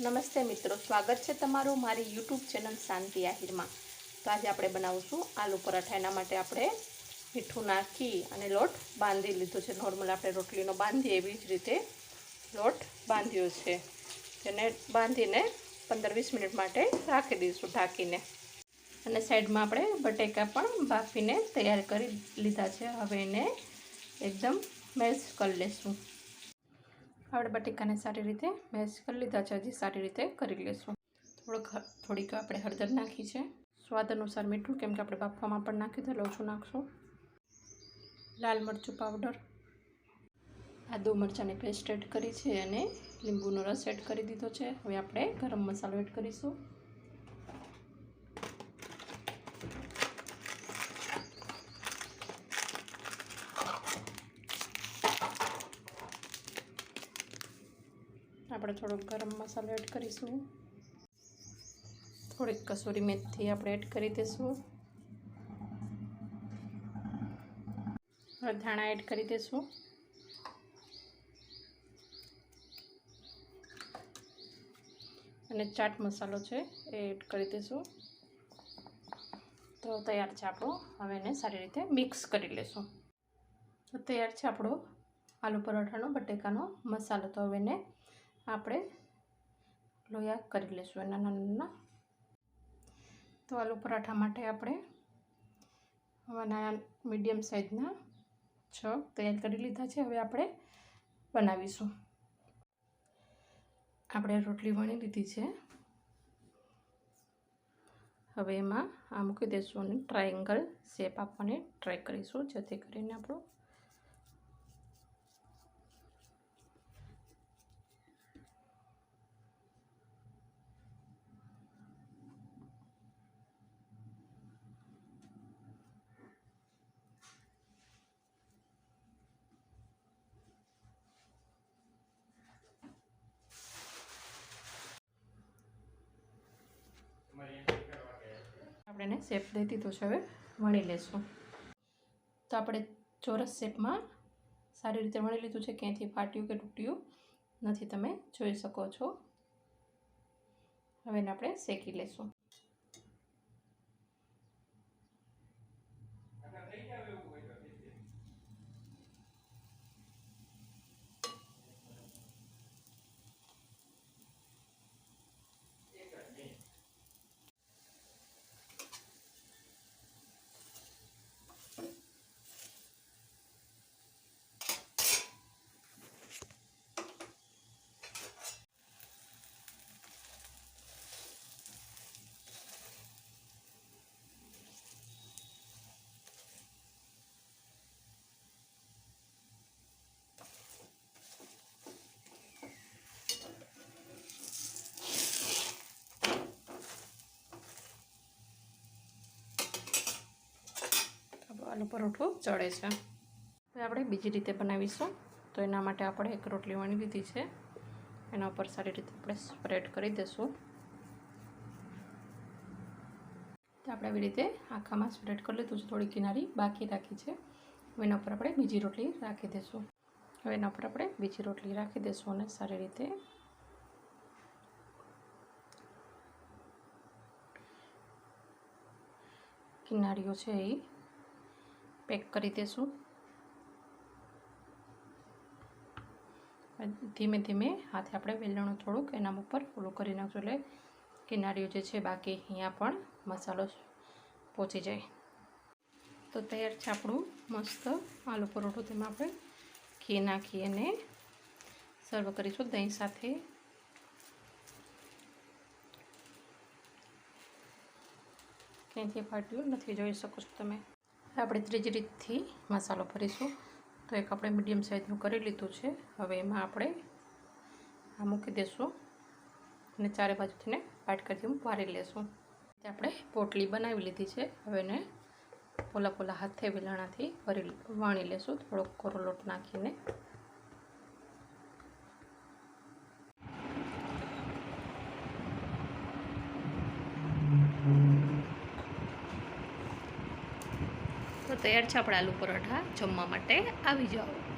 નમસ્તે મિત્રો, સ્વાગત છે તમારું મારી યુટ્યુબ ચેનલ શાંતિ આહિરમાં. તો આજે આપણે બનાવશું આલુ પરાઠા. એના માટે આપણે મીઠું નાખી અને લોટ બાંધી લીધો છે. નોર્મલ આપણે રોટલીનો બાંધીએ, એવી જ રીતે લોટ બાંધ્યો છે. તેને બાંધીને પંદર વીસ મિનિટ માટે રાખી દઈશું ઢાંકીને. અને સાઈડમાં આપણે બટેકા પણ બાફીને તૈયાર કરી લીધા છે. હવે એને એકદમ મેશ કરી લઈશું આપણે બટેકાને સારી રીતે મેશ કરી લીધા છે. હજી સારી રીતે કરી લઈશું થોડોક થોડીક આપણે હળદર નાખી છે. સ્વાદ અનુસાર મીઠું, કેમ કે આપણે બાફવામાં પણ નાખ્યું તો એટલે ઓછું નાખશું. લાલ મરચું પાવડર. આદુ મરચાંની પેસ્ટ એડ કરી છે અને લીંબુનો રસ એડ કરી દીધો છે. હવે આપણે ગરમ મસાલો એડ કરીશું. આપણે થોડોક ગરમ મસાલો એડ કરીશું. થોડીક કસૂરી મેથી આપણે એડ કરી દઈશું. ધાણા એડ કરી દઈશું. અને ચાટ મસાલો છે એ એડ કરી દઈશું. તો તૈયાર છે આપણો. હવે એને સારી રીતે મિક્સ કરી લેશું. તો તૈયાર છે આપણો આલુ પરોઠાનો, બટેકાનો મસાલો. તો હવે એને આપણે લોયા કરી લઈશું એના નાના તો આલુ પરાઠા માટે આપણે નાના મીડિયમ સાઇઝના છ તૈયાર કરી લીધા છે. હવે આપણે બનાવીશું. આપણે રોટલી વણી લીધી છે. હવે એમાં આ મૂકી દઈશું અને ટ્રાયેંગલ શેપ આપવાની ટ્રાય કરીશું, જેથી કરીને આપણું આપણે એને શેપ દઈ દીધો છે હવે, વણી લેશું. તો આપણે ચોરસ શેપમાં સારી રીતે વણી લીધું છે, ક્યાંયથી ફાટ્યું કે તૂટ્યું નથી તમે જોઈ શકો છો. હવે એને આપણે શેકી લેશું. આલુ પરોઠું ચડે છે. હવે આપણે બીજી રીતે બનાવીશું. તો એના માટે આપણે એક રોટલી વણી લીધી છે. એના ઉપર સારી રીતે આપણે સ્પ્રેડ કરી દઈશું. તો આપણે આવી રીતે આખામાં સ્પ્રેડ કરી લીધું છે. થોડી કિનારી બાકી રાખી છે. હવે એના ઉપર આપણે બીજી રોટલી રાખી દઈશું. હવે એના ઉપર આપણે બીજી રોટલી રાખી દઈશું અને સારી રીતે કિનારીઓ છે એ પેક કરી દઈશું ધીમે ધીમે હાથે આપણે વેલણું થોડુંક એના ઉપર ઓલું કરી નાખશું એટલે કિનારીઓ જે છે બાકી અહીંયા પણ મસાલો પહોંચી જાય. તો તૈયાર છે આપણું મસ્ત આલુ પરોઠું. તેમાં આપણે ઘી નાખી અને સર્વ કરીશું દહીં સાથે. ક્યાંથી ફાટ્યું નથી, જોઈ શકો છો તમે. આપણે ત્રીજી રીતથી મસાલો ભરીશું. તો એક આપણે મીડિયમ સાઇઝનું કરી લીધું છે. હવે એમાં આપણે આ મૂકી દઈશું અને ચારે બાજુથીને વાટકરથી વારી લેશું. આપણે પોટલી બનાવી લીધી છે. હવે એને પોલા પોલા હાથે વેલણાથી ભરી વાણી લેશું. થોડોક કોરો લોટ નાખીને. તૈયાર છાપડા આલુ પરોઠા જમવા માટે. આવી જાઓ.